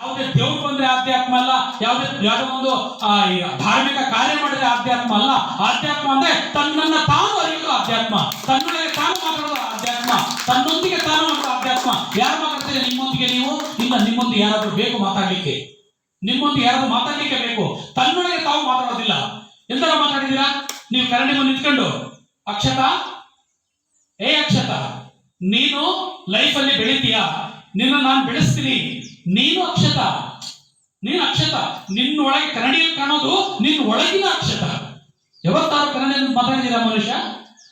ಯಾವುದೇ ದೇವ್ರು ಬಂದ್ರೆ ಆಧ್ಯಾತ್ಮ ಅಲ್ಲ, ಯಾವುದೇ, ಯಾವುದೋ ಒಂದು ಧಾರ್ಮಿಕ ಕಾರ್ಯ ಮಾಡಿದ್ರೆ ಆಧ್ಯಾತ್ಮ ಅಲ್ಲ. ಆಧ್ಯಾತ್ಮ ಅಂದ್ರೆ ತನ್ನನ್ನ ತಾನು ಅರಿಯೋದು ಆಧ್ಯಾತ್ಮ. ತನ್ನೊಳಗೆ ತಾನು ಮಾತಾಡೋದು ಆಧ್ಯಾತ್ಮ. ತನ್ನೊಂದಿಗೆ ತಾನು ಮಾಡೋದು ಆಧ್ಯಾತ್ಮ. ಯಾರು ಮಾತಾಡ್ತೀರಿ? ನಿಮ್ಮೊಂದಿಗೆ ನೀವು? ಇಲ್ಲ, ನಿಮ್ಮೊಂದಿಗೆ ಯಾರಾದ್ರೂ ಬೇಕು ಮಾತಾಡ್ಲಿಕ್ಕೆ? ನಿಮ್ಮೊಂದಿಗೆ ಯಾರಾದ್ರೂ ಮಾತಾಡ್ಲಿಕ್ಕೆ ಬೇಕು? ತನ್ನೊಳಗೆ ತಾವು ಮಾತಾಡೋದಿಲ್ಲ. ಎಂತರ ಮಾತಾಡಿದೀರಾ ನೀವು ಕರಡಿ ಮುಂದೆ ನಿಂತ್ಕೊಂಡು, ಅಕ್ಷತಾ, ಏ ಅಕ್ಷತ, ನೀನು ಲೈಫಲ್ಲಿ ಬೆಳಿತೀಯಾ? ನಿನ್ನ ನಾನು ಬೆಳೆಸ್ತೀನಿ. ನೀನು ಅಕ್ಷತ. ನೀನು ಅಕ್ಷತ. ನಿನ್ನೊಳಗೆ ಕನ್ನಡಿಯಲ್ಲಿ ಕಾಣೋದು ನಿನ್ನ ಒಳಗಿನ ಅಕ್ಷತ. ಯಾವತ್ತಾರು ಕನ್ನಡಿಯಲ್ಲಿ ಮಾತಾಡಿದ್ದೀರಾ ಮನುಷ್ಯ?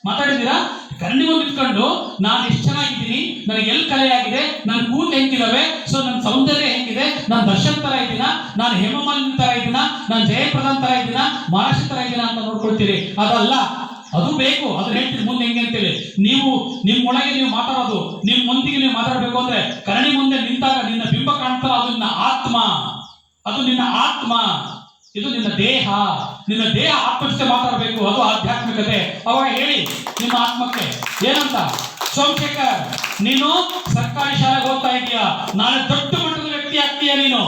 ಮಾತಾಡಿದ್ದೀರಾ? ಒಂದು ನಿಂತ್ಕೊಂಡು, ನಾನು ಎಷ್ಟು ಚೆನ್ನಾಗಿದ್ದೀನಿ, ನನಗೆ ಎಲ್ಲಿ ಕಲೆ ಆಗಿದೆ, ನನ್ನ ಕೂತ್ ಹೆಂಗಿದಾವೆ, ಸೊ ನನ್ನ ಸೌಂದರ್ಯ ಹೆಂಗಿದೆ ನಾನು ದರ್ಶನ್ ತರ ಇದ್ದೀನ, ನಾನು ಹೇಮಮಾಲಿನ ತರ ಇದ್ದೀನ, ನಾನು ಜಯಪ್ರಧಾನ್ ತರ ಇದ್ದೀನ ಮಹಾರಾಷ್ಟ್ರ ತರ ಇದ್ದೀನ ಅಂತ ನೋಡ್ಕೊಳ್ತೀರಿ. ಅದಲ್ಲ, ಅದು ಬೇಕು ಅದು ಹೇಳ್ತೀನಿ ಮುಂದೆ ಹೆಂಗೆ ಅಂತೇಳಿ. ನೀವು, ನಿಮ್ಮೊಳಗೆ ನೀವು ಮಾತಾಡೋದು ನಿಮ್ಮೊಂದಿಗೆ ನೀವು ಮಾತಾಡಬೇಕು ಅಂದ್ರೆ ಕರಣಿ ಮುಂದೆ ನಿಂತಾಗ ನಿನ್ನ ಬಿಂಬ ಕಾಣ್ತಲ್ಲ ಅದು ನಿನ್ನ ಆತ್ಮ. ಅದು ನಿನ್ನ ಆತ್ಮ. ಇದು ನಿನ್ನ ದೇಹ. ನಿನ್ನ ದೇಹ ಆತ್ಮಕ್ಕೆ ಮಾತಾಡಬೇಕು. ಅದು ಆಧ್ಯಾತ್ಮಿಕತೆ. ಅವಾಗ ಹೇಳಿ ನಿಮ್ಮ ಆತ್ಮಕ್ಕೆ ಏನಂತ? ಸೋಮಶೇಖರ್, ನೀನು ಸರ್ಕಾರಿ ಶಾಲೆಗೆ ಹೋಗ್ತಾ ಇದೀಯಾ ನಾಳೆ ದೊಡ್ಡ ಮಟ್ಟದ ವ್ಯಕ್ತಿ ಆಗ್ತೀಯ ನೀನು?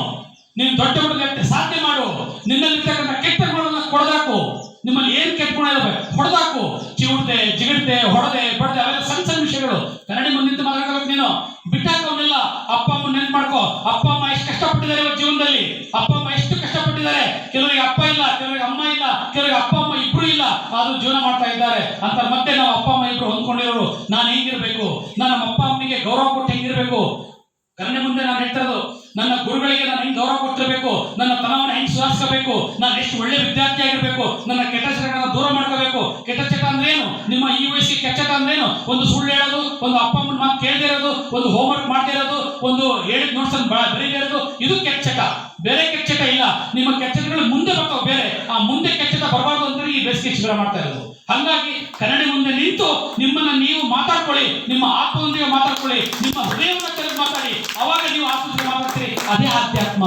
ನೀನು ದೊಡ್ಡ ಮಟ್ಟದ ವ್ಯಕ್ತಿ ಸಾಧ್ಯ ಮಾಡು. ನಿನ್ನಲ್ಲಿರ್ತಕ್ಕಂಥ ಕೆಟ್ಟ ಗುಣಗಳನ್ನ ಕೊಡದಾಕು. ನಿಮ್ಮಲ್ಲಿ ಏನ್ ಕೆಟ್ಟ ಗುಣ ಇದಾವೆ? ಹೊಡೆದಾಕು ಚಿವುಡ್ದೆ ಜಿಗಿಡ್ದೆ, ಹೊಡೆದೆ, ಬಡದೆ, ಅವೆಲ್ಲ ಸಣ್ಣ ಸಣ್ಣ ವಿಷಯಗಳು. ಕನ್ನಡಿ ಮುಂದೆ ಮಾತಾಡ್ಬೇಕು ನೀನು. ಬಿಟ್ಟಾಕವನ್ನೆಲ್ಲ ಅಪ್ಪ ಅಮ್ಮ ನೆನ್ಪು ಮಾಡ್ಕೋ. ಅಪ್ಪ ಕಷ್ಟಪಟ್ಟಿದ್ದಾರೆ ಇವತ್ತು ಜೀವನದಲ್ಲಿ. ಅಪ್ಪ, ಅಮ್ಮ ಎಷ್ಟು ಕಷ್ಟಪಟ್ಟಿದ್ದಾರೆ. ಕೆಲವರಿಗೆ ಅಪ್ಪ ಇಲ್ಲ, ಕೆಲವರಿಗೆ ಅಮ್ಮ ಇಲ್ಲ, ಕೆಲವರಿಗೆ ಅಪ್ಪ, ಅಮ್ಮ ಇಬ್ರು ಇಲ್ಲ. ಆದ್ರೂ ಜೀವನ ಮಾಡ್ತಾ ಇದ್ದಾರೆ ಅಂತ ಮತ್ತೆ ನಾವು ಅಪ್ಪ, ಅಮ್ಮ ಇಬ್ರು ಹೊಂದ್ಕೊಂಡಿರೋರು. ನಾನು ಹೆಂಗಿರ್ಬೇಕು? ನಾನು ನಮ್ಮ ಅಪ್ಪ ಅಮ್ಮನಿಗೆ ಗೌರವ ಕೊಟ್ಟು ಹೆಂಗಿರ್ಬೇಕು? ಕನ್ನೆ ಮುಂದೆ ನಾನು ಹೇಳ್ತಿರೋದು ನನ್ನ ಗುರುಗಳಿಗೆ ನಾನು ಹೆಂಗ್ ಗೌರವ ಕೊಟ್ಟಿರಬೇಕು? ನನ್ನ ತನವನ್ನು ಹೆಂಗ್ ಸುಧಾರಿಸಬೇಕು ನಾನು ಎಷ್ಟು ಒಳ್ಳೆ ವಿದ್ಯಾರ್ಥಿ ಆಗಿರಬೇಕು? ನನ್ನ ಕೆಟ್ಟ ಚಟಗಳನ್ನು ದೂರ ಮಾಡ್ಕೋಬೇಕು? ಕೆಟ್ಟ ಚಟ ಅಂದ್ರೆ ಏನು? ನಿಮ್ಮ ಈ ವಯಸ್ಸಿಗೆ ಕೆಟ್ಟ ಚಟ ಅಂದ್ರೆ ಏನು? ಒಂದು ಸುಳ್ಳು ಹೇಳೋದು, ಒಂದು ಅಪ್ಪ ಅಮ್ಮನ ಮಾತು ಕೇಳದೇ ಇರೋದು, ಒಂದು ಹೋಮ್ವರ್ಕ್ ಮಾಡದೇ ಇರೋದು, ಒಂದು ಹೇಳಿದ ನೋಟ್ಸ್ ಬರೀದೇ ಇರೋದು, ಇದು ಕೆಟ್ಟ ಚಟ. ಬೇರೆ ಕೆಟ್ಟ ಚಟ ಇಲ್ಲ. ನಿಮ್ಮ ಕೆಟ್ಟ ಚಟಗಳು ಮುಂದೆ ಬರ್ತಾವೆ ಬೇರೆ. ಆ ಮುಂದೆ ಕೆಟ್ಟ ಚಟ ಬರಬಾರ್ದು ಅಂದ್ರೆ ಈ ಬೇಸಿಗೆ ಶಿಬಿರ ಮಾಡ್ತಾ ಇರೋದು. ಹಾಗಾಗಿ ಕನ್ನಡಿ ಮುಂದೆ ನಿಂತು ನಿಮ್ಮನ್ನ ನೀವು ಮಾತಾಡ್ಕೊಳ್ಳಿ. ನಿಮ್ಮ ಆತ್ಮದೊಂದಿಗೆ ಮಾತಾಡ್ಕೊಳ್ಳಿ. ನಿಮ್ಮ ಹೃದಯವನ್ನು ತೆರೆದು ಮಾತಾಡಿ. ಅವಾಗ ನೀವು ಆತ್ಮದೊಂದಿಗೆ ಮಾತಾಡ್ತೀರಿ ಅದೇ ಆಧ್ಯಾತ್ಮ